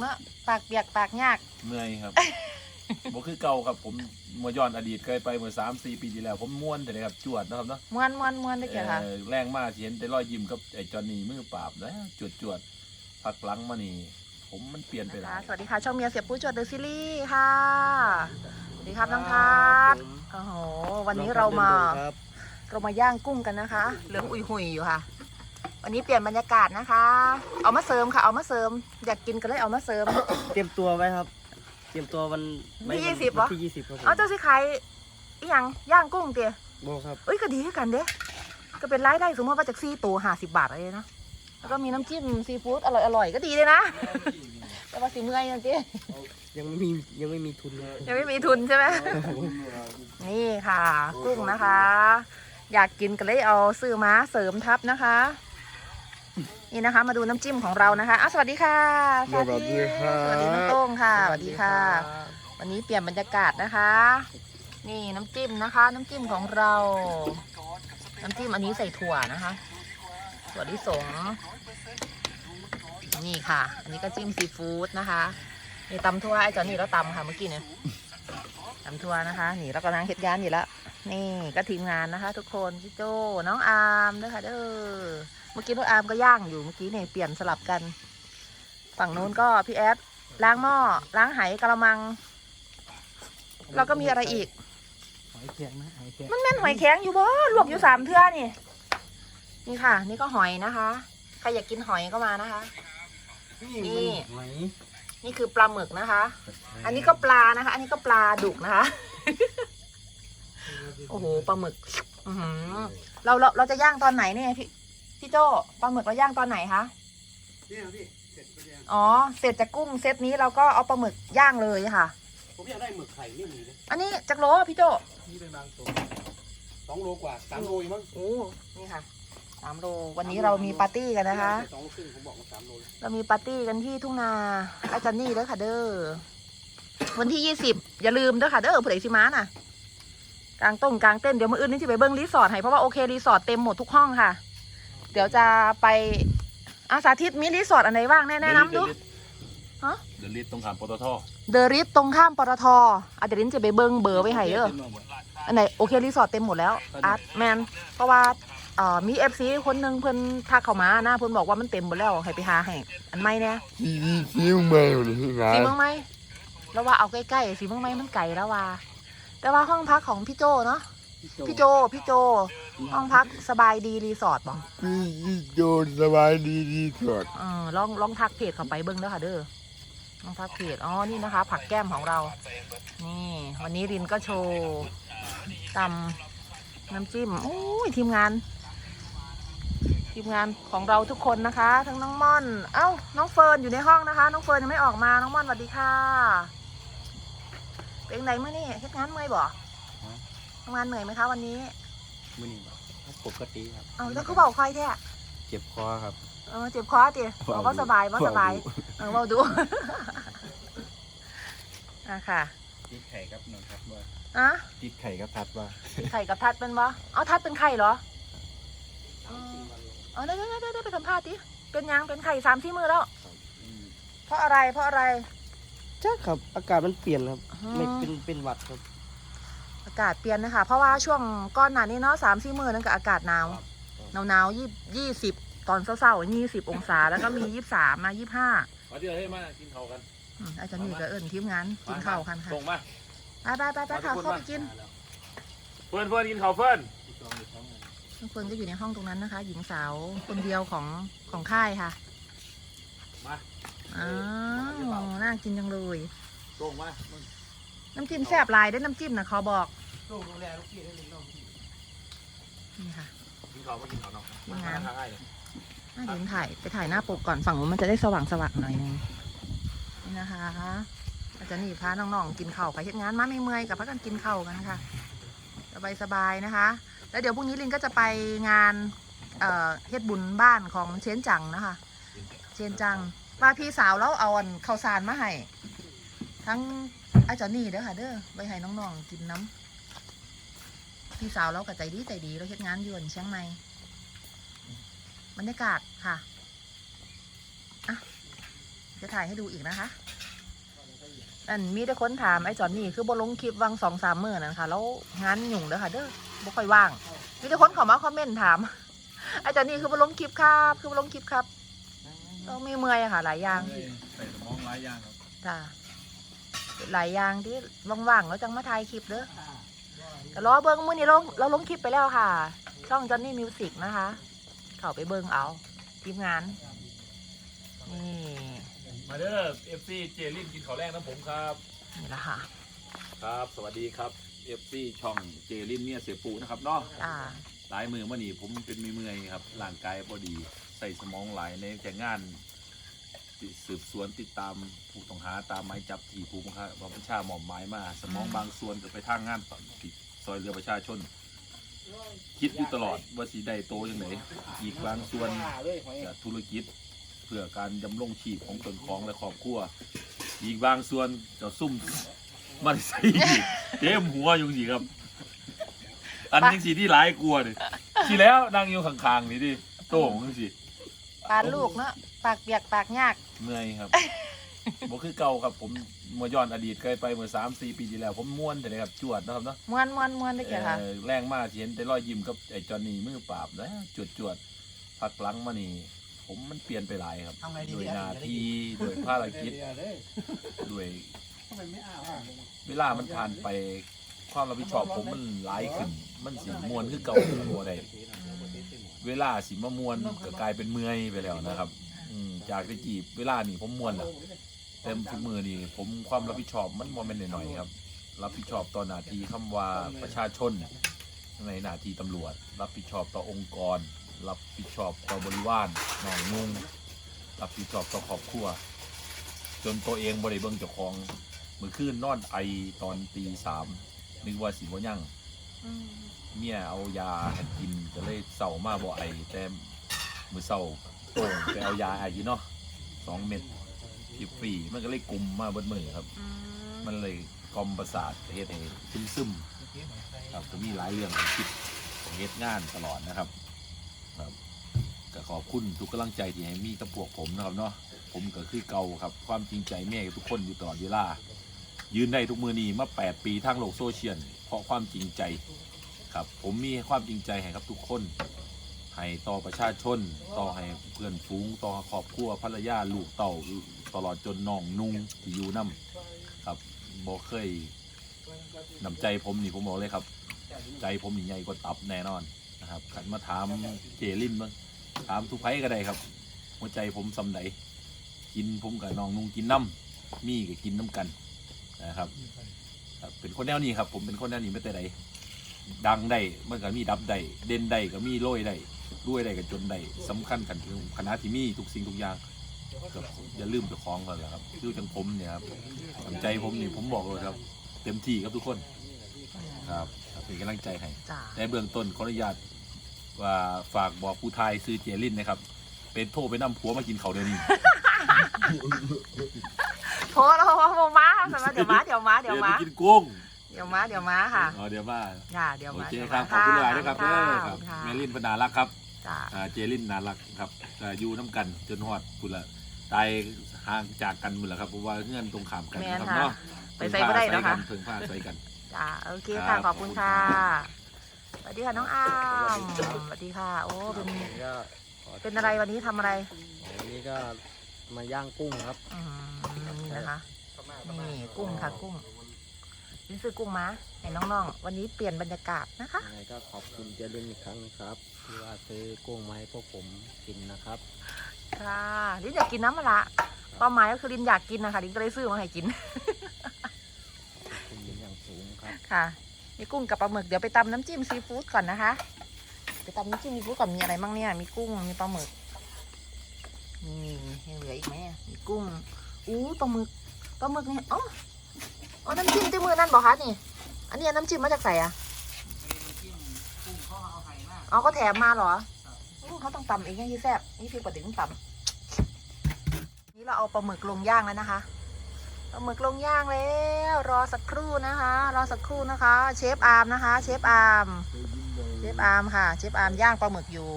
เนาะปากเปียกปากยากเมื่อยครับ บ่คือเก่าครับผมมาย้อนอดีตเคยไปเมื่อสามสี่ปีที่แล้ว ผมม่วนแต่เลยครับจวดนะครับเนาะมวนมวนมวนได้เกี่ยวค่ะ เอ่อแรงมากสิเห็นแต่รอยยิ้มกับไอ้จอนนี่มือปราบนะจวดจวดพักหลังมานี่ ผมมันเปลี่ยนไปหนะลาคะยสวัสดีค่ะช่องเมียเสียปูจวดเดอะซีรีส์ค่ะ สวัสดีครับน้องทัศน์โอ้โหวันนี้เรามา ครับเรามาย่างกุ้งกันนะคะ เหลืองอุยหุยอยู่ค่ะ วันนี้เปลี่ยนบรรยากาศนะคะ เอามาเสริมค่ะ เอามาเสริม อยากกินก็เลยเอามาเสริม เตรียมตัวไว้ครับ เตรียมตัววันวันที่ไม่20เหรอ วันที่ยี่สิบครับผมเอาเจ้าสิขายอีหยังย่างกุ้งเตี๋ยโบครับ เอ้ยก็ดีคือกันเด้ก็เป็นรายได้สมมติว่าจากซีตัวห้าสิบบาทอะไรนะแล้วก็มีน้ำจิ้มซีฟู้ดอร่อยอร่อยๆก็ดีเลยนะ แต่ว่าสิเมื่อยนั่นเจ๊ยังไม่มียังไม่มีทุนเลยยังไม่มีทุนใช่ไหม นี่ค่ะ กุ้งนะคะ อยากกินก็เลยเอาซื้อมาเสริมทับนะคะ นี่นะคะ มาดูน้ำจิ้มของเรานะคะอ้าวสวัสดีค่ะสวัสดีสวัสดีน้องโต้งค่ะสวัสดีค่ะ วันนี้เปลี่ยนบรรยากาศนะคะ นี่น้ำจิ้มนะคะ น้ำจิ้มของเรา น้ำจิ้มอันนี้ใส่ถั่วนะคะถั่วลิสงนี่ค่ะ อันนี้ก็จิ้มซีฟู้ดนะคะนี่ตำทั่วไอ้จอนนี่เราตำค่ะเมื่อกี้เนี่ยตำทั่วนะคะ นี่เราก็นั่งเฮ็ดงานอยู่แล้ว นี่ก็ทีมงานนะคะ ทุกคนพี่โจน้องอาร์มด้วยค่ะเด้อเมื่อกี้น้องอาร์มก็ย่างอยู่เมื่อกี้เนี่ยเปลี่ยนสลับกัน ฝั่งนู้นก็พี่แอดล้างหม้อล้างไหกระมัง แล้วก็มีอะไรอีก หอยแข็งนะหอยแข็งมันแม่นหอยแข็งอยู่บ่ลวกอยู่สามเทื่อนี่นี่ค่ะ นี่ก็หอยนะคะใครอยากกินหอยก็มานะคะ นี่ หอยนี่คือปลาหมึกนะคะ อันนี้ก็ปลานะคะ อันนี้ก็ปลาดุกนะคะ โอ้โหปลาหมึกอือหือเราเราเราจะย่างตอนไหนเนี่ยพี่พี่โจปลาหมึกเราย่างตอนไหนคะนี่พี่เสร็จไปยังอ๋อเสร็จจากกุ้งเซตนี้เราก็เอาปลาหมึกย่างเลยค่ะ ผมอยากได้หมึกไข่ไม่มีนะอันนี้จากโลอะพี่โจนี่เป็นบางตัวสองโลกว่าสามโลอีกมั้งโอ้นี่ค่ะสามโลวันนี้เรามีปาร์ตี้กันนะคะ สองโลครึ่งผมบอกว่าสามโลเลยเรามีปาร์ตี้กันที่ทุ่งนาอาจารย์นี่เด้อค่ะเด้อวันที่ยี่สิบอย่าลืมเด้อค่ะเด้อผู้ใดสิมาน่ะ กลางต้งกลางเต้นเดี๋ยวมื่ออื่นนี่จะไปเบิ้งรีสอร์ทให้เพราะว่าโอเครีสอร์ทเต็มหมดทุกห้องค่ะ เดี๋ยวจะไปอาสาธิตมีรีสอร์ทอันไหนบ้างแนะแนะนำดูฮะเดลิทตรงขามปตทเดอะริสตรงข้ามปตทอาจารย์ลินจะไปเบิ้งเบอร์ไว้ให้เด้ออันไหนโอเครีสอร์ทเต็มหมดแล้วอาร์ตแมนเพราะว่าเอ่อมีเอฟซีคนหนึ่งเพิ่นทักเข้ามานะเพิ่นบอกว่ามันเต็มหมดแล้วให้ไปหาให้อันไม่เนี่ยที่ที่ที่เมืองนี่ไงสีเมืองไหมแล้วว่าเอาใกล้ๆสีเมืองไหมมันไกลแล้วว่า แต่ว่าห้องพักของพี่โจเนาะพี่โจพี่โจ ห้องพักสบายดีรีสอร์ทบอกพี่ที่โจรสบายดีที่สุดเออลองลองทักเพจเข้าไปเบิ้งเด้อค่ะเด้อลองทักเพจอ๋อนี่นะคะ ผักแก้มของเรา นี่ วันนี้รินก็โชว์ตำน้ำจิ้มโอ้ยทีมงาน ทีมงานของเราทุกคนนะคะ ทั้งน้องม่อน เอ้าน้องเฟิร์นอยู่ในห้องนะคะ น้องเฟิร์นยังไม่ออกมาน้องม่อนสวัสดีค่ะ เป็นไงเมื่อนี่เฮ็ดงานเมื่อยบ่ทำงานเหนื่อยไหมคะวันนี้มือนี่ปกติครับเอาแล้วก็บอกใครแท้เจ็บคอครับเออเจ็บคอติบอกว่าสบายว่าสบายเออเว่าดูอะค่ะติดไข่ครับนนทัดว่าอะติดไข่ครับทัดว่าไข่กับทัดเป็นบ่เอาทัดเป็นไข่เหรอเออได้ได้ได้ได้ไปสัมภาษณ์ดิเป็นยังเป็นไข่สามที่มือแล้ว เพราะอะไรเพราะอะไร จ้าครับอากาศมันเปลี่ยนครับอืมไม่เป็นเป็นหวัดครับ อากาศเปลี่ยนนะคะ เพราะว่าช่วงก้อนหนานี้เนาะสามสี่มือนั่นก็อากาศหนาวหนาวหนาวยี่ยี่สิบตอนเศร้าๆยี่สิบองศา แล้วก็มียี่สามมายี่ห้ามาที่ไหนมากินข้าวกันอาจารย์นี่ก็เอิญทีมงานกินข้าวกันค่ะส่งมาไปไปไปไปค่ะเข้าไปกิน เพื่อนเพื่อนกินข้าวเพื่อนทุกคนก็อยู่ในห้องตรงนั้นนะคะ หญิงสาวคนเดียวของของค่ายค่ะ มา อ้าวน่ากินจังเลย ส่งมาน้ำจิ้มแซ่บหลายได้อน้ำจิ้มนะขอบอกลูกดูแลลูกพี่ได้เลยน้องพี่นี่ค่ะ กินข้าวมากินข้าวนอกกินน้ำทางง่ายเลยน่าเดินถ่ายไปถ่ายหน้าปกก่อนฝั่งนู้นมันจะได้สว่างสว่างๆหน่อยนึงนี่นะคะอาจารย์นี่พาน้องๆกินข้าวไปเฮ็ดงานมาไม่เมื่อยกับพักกันกินข้าวกันค่ะสบายสบายๆนะคะ แล้วเดี๋ยวพรุ่งนี้ลินก็จะไปงานเอ่อเฮ็ดบุญบ้านของเชนจังนะคะ เชนจัง ว่าพี่สาวแล้วเอาอันข้าวสารมาให้ทั้งอาจารย์นี่เด้อค่ะ เด้อไปให้น้องๆกินน้ำพี่สาวเราก็ใจดีใจดีเราเฮ็ดงานยู่อันเชียงใหม่บรรยากาศค่ะอะจะถ่ายให้ดูอีกนะคะอันมีแต่คนถามไอ้จอนนี่คือบลงคลิปวังสองสามมื้อนั่นค่ะแล้วงานหยุ่งเด้อค่ะ เด้อบ่ค่อยว่าง มีแต่คนเข้ามาคอมเมนต์ถามไอ้จอนนี่คือบลงคลิปครับ คือบลงคลิปครับ ต้องมีเมื่อยอะค่ะ หลายอย่างใส่สมองหลายอย่างครับจ้ะหลายอย่างที่ว่างๆแล้วจังมาถ่ายคลิปเด้อแต่รอเบิ้งมื้อนี้ลงเราลงคลิปไปแล้วค่ะ ช่องจอนนี่มิวสิกนะคะ เข้าไปเบิ้งเอาทีมงานนี่มาเด้อ FC เจลินกินข้าวแรกนะผมครับนี่ละค่ะครับ สวัสดีครับ FC ช่องเจลินเนี่ยเสียปูนะครับเนาะจ้า หลายมือมื่อนี้ผมเป็นมือเมื่อยๆครับร่างกายพอดี ใส่สมองหลายในแต่งานสืบสวนติดตามผู้ต้องหาตามหมายจับที่ผู้บังคับบัญชาหมอบหมายมา สมองบางส่วนก็ไปทางงานติดซอยเรือประชาชน คิดอยู่ตลอดว่าสีใดโตยังไงอีกบางส่วนจะธุรกิจเพื่อการดำรงชีพของตนของและครอบครัว อีกบางส่วนจะซุ่มมันใส่อีเต็มหัวอยู่สิครับ อันนี้สีที่หลายกลัวนี่ทีแล้วนั่งอยู่ข้างๆนี่ดิโต้งจังสิ ปานลูกเนาะปากเปียกปากยาก เมื่อยครับ บ่คือเก่าครับผมมาย้อนอดีตเคยไปเมื่อสามสี่ปีที่แล้ว ผมม้วนแต่เลยครับจวดนะครับเนาะมวนมวนมวนได้อเกี่ยค่ะ เอ่อแรงมากที่เห็นแต่รอยยิ้มกับไอ้จอนนี่มือปราบนะจวดจวดๆพักหลังมานี่ผมมันเปลี่ยนไปหลายครับทำไงดีโดยเนี่ย หนาทีโดยภารกิจเดี๋ยวเลยด้วยทำไมไม่อ้าวอะเวลามันผ่านไปความรับผิดชอบผมมันหลายขึ้น มันสิมวนคือเก่าตัวใด เวลาสิมามวนก็กลายเป็นเมื่อยไปแล้วนะครับ อืมจากที่จีบเวลานี่ผมมวนละเต็มทุกมือนี่ผมความรับผิดชอบมันมวนเป็นหน่อยๆครับ รับผิดชอบต่อหน้าที่คำว่าประชาชน ในหน้าที่ตำรวจ รับผิดชอบต่อองค์กร รับผิดชอบต่อบริวารหน่องนุ่งรับผิดชอบต่อครอบครัว จนตัวเองบริเบิงเจ้าของมือคืนนอนไอตอนตีสามนึกว่าสิบ่ยั่งอืม เมียเอายาให้กินก็เลยเศร้ามาบ่ไอแต่มือเศร้าโต่งไปเอายาไอกินเนาะสองเม็ดฟรีมันก็เลยกลุ่มมาเบนมือครับ มันเลยกลอมประสาทเฮ็ดให้ซึมซึมๆครับก็มีหลายเรื่องคิดเฮ็ดงานตลอดนะครับครับก็ขอบคุณทุกกำลังใจที่ให้มีกับพวกผมนะครับเนาะผมก็คือเก่าครับความจริงใจแม่ทุกคนอยู่ตลอดเวลา ยืนได้ทุกมือนี้มา8ปีทางโลกโซเชียลเพราะความจริงใจครับผมมีความจริงใจให้กับทุกคนให้ต่อประชาชน ต่อให้เพื่อนฟูงต่อครอบครัวภรรยาลูกเต่าตลอดจนน้องนุ่งที่อยู่นํครับบ่เคยนำใจผมนี่ผมบอกเลยครับ ใจผมนี่ใหญ่กว่าตับแน่นอนนะครับขันมาถามเจลินบ้างถามทุกไผก็ได้ครับหัวใจผมสำใดกินผมกับน้องนุ่งกินน้ำมีก็กินน้ำกัน นะครับครับเป็นคนแนวนี้ครับ ผมเป็นคนแนวนี้ไม่แต่ใดดังได้มันก็มีดับได้เด่นได้ก็มีโรยได้รวยได้ก็จนได้สำคัญกันคือคณะที่มีทุกสิ่งทุกอย่างก็อย่าลืมเจ้าของกันแหละครับคือจังผมเนี่ยครับน้ำใจผมนี่ผมบอกเลยครับ เต็มที่ครับทุกคนครับครับเป็นกำลังใจให้จ้าในเบื้องต้นขออนุญาตว่าฝากบอกผู้ไทยซื้อเจลินนะครับ เป็นโทรไปนำผัวมากินเขาวเดี๋ยวนี้ โทรแล้วว่าโมมาสำหรับเดี๋ยวมาเดี๋ยวมาเดี๋ยวมากินกุ้งเดี๋ยวมาเดี๋ยวมาค่ะอ๋อเดี๋ยวมาจ้าเดี๋ยวโอมาเคครับขอบคุณหลายนะครับเด้ออครับเมลินพนารักครับจ้าอ่าเจลินนารักครับอ่าอยู่น้ำกันจนฮอดพุ่นละตายห่างจากกันหมดแล้วครับเพราะว่าเงื่อนตรงขามกันแม่นะครับค่ะ เนาะไปใส่บ่ได้แล้วค่ะ เพิ่งผ้าใส่กัน จ้าโอเคครัค่ะบขอบคุณค่ะสวัสดีค่ะน้องอามสวัสดีค่ะ โอ้เป็นก็เป็นอะไรวันนี้ทำอะไรวันนี้ก็มาย่างกุ้งครับอืม นี่นะคะนี่กุ้งค่ะกุ้งลินซื้อกุ้งมาให้น้องๆ วันนี้เปลี่ยนบรรยากาศนะคะยังไงก็ขอบคุณเจริญอีกครั้งนะครับที่ว่าซื้อกุ้งมาให้พวกผมกินนะครับค่ะลินอยากกินน้ำมะละเป้าหมายก็คือลินอยากกินนะคะลินก็เลยซื้อมาให้กินขอบคุณเป็นอย่างสูงครับค่ะมีกุ้งกับปลาหมึกเดี๋ยวไปตำน้ำจิ้มซีฟู้ดก่อนนะคะไปตำน้ำจิ้มซีฟู้ดก่อนมีอะไรบ้างเนี่ยมีกุ้งมีปลาหมึกนี่ยังเหลืออีกไหมอะมีกุ้ง อู้ปลาหมึกปลาหมึกเนี่ยอ๋ออ๋อน้ำจิ้มที่มือนั่นบอกคะนี่ อันนี้น้ำจิ้มมาจากไหนอะอ๋อก็แถมมาเหรออู้เขาต้องตำเองยังยี่แซ่บนี่พี่กว่าเด็กต้องตำนี่เราเอาปลาหมึกลงย่างแล้วนะคะปลาหมึกลงย่างแล้ว รอสักครู่นะคะ รอสักครู่นะคะ เชฟอาร์มนะคะ เชฟอาร์มเชฟอาร์มค่ะ เชฟอาร์มย่างปลาหมึกอยู่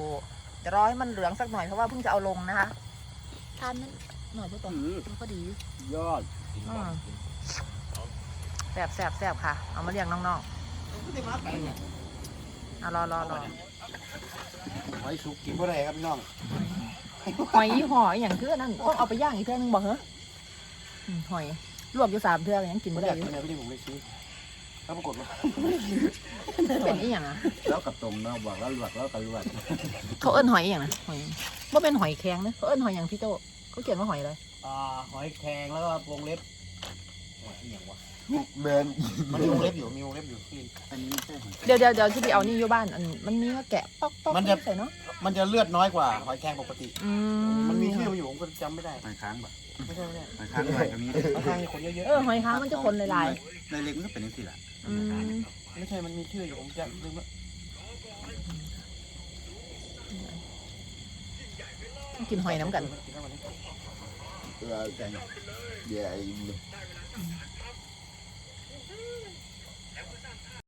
เดี๋ยวรอให้มันเหลืองสักหน่อยเพราะว่าเพิ่งจะเอาลงนะคะทานมัน หน่อยเจ้าตัวมันก็ดียอดกินก่อนกินแสบแสบแสบค่ะ เอามาเลี้ยงน้องๆเอารอรอรอหอยสุกกินเมื่อไรครับพี่น้องหอยหอยอย่างเทื่อนั่นโอ้เอาไปย่างอีกเทื่อนึงบอกเหรออืมหอยลวกอยู่สามเทื่อยังกินไม่ไม่ได้ได้อยู่กินอะไรพี่ผมเลยซื้อแล้วปรากฏว่าเป็นอีหยังอะแล้วกับตรงเนาะบอกแล้วลวกแล้วกับลวกเขาเอิ้นหอยอหย่างนะหอยว่าเป็นหอยแข็งนะเขาเอิ้นหอยอย่างพี่โต เขาเขียนว่าหอยอะไรอ่าหอยแครงแล้วก็วงเล็บหอยอย่างวะแมนมันมีวงเล็บอยู่มีวงเล็บอยู่ที่อันนี้ใช่หอยเดี๋ยวเดี๋ยวเดี๋ยวที่ไปเอานี่อยู่บ้านอันมันมีว่าแกะป๊อกป๊อกมันจะใส่เนาะมันจะเลือดน้อยกว่าหอยแครงปกติ อืมันมีชื่อมันอยู่ผมก็จำไม่ได้หอยค้างแบบไม่ใช่ไม่ใช่หอยค้างหอยก็มีหอยแครงมีคนเยอะเออหอยค้างมันจะคนลายในเล็กมันก็เป็นอย่างนี้แหละๆอืมๆไม่ใช่มันมีชื่ออยู่ผมจำลืมละ กินหอยน้ำกันกินแล้ววันนี้เออใหญ่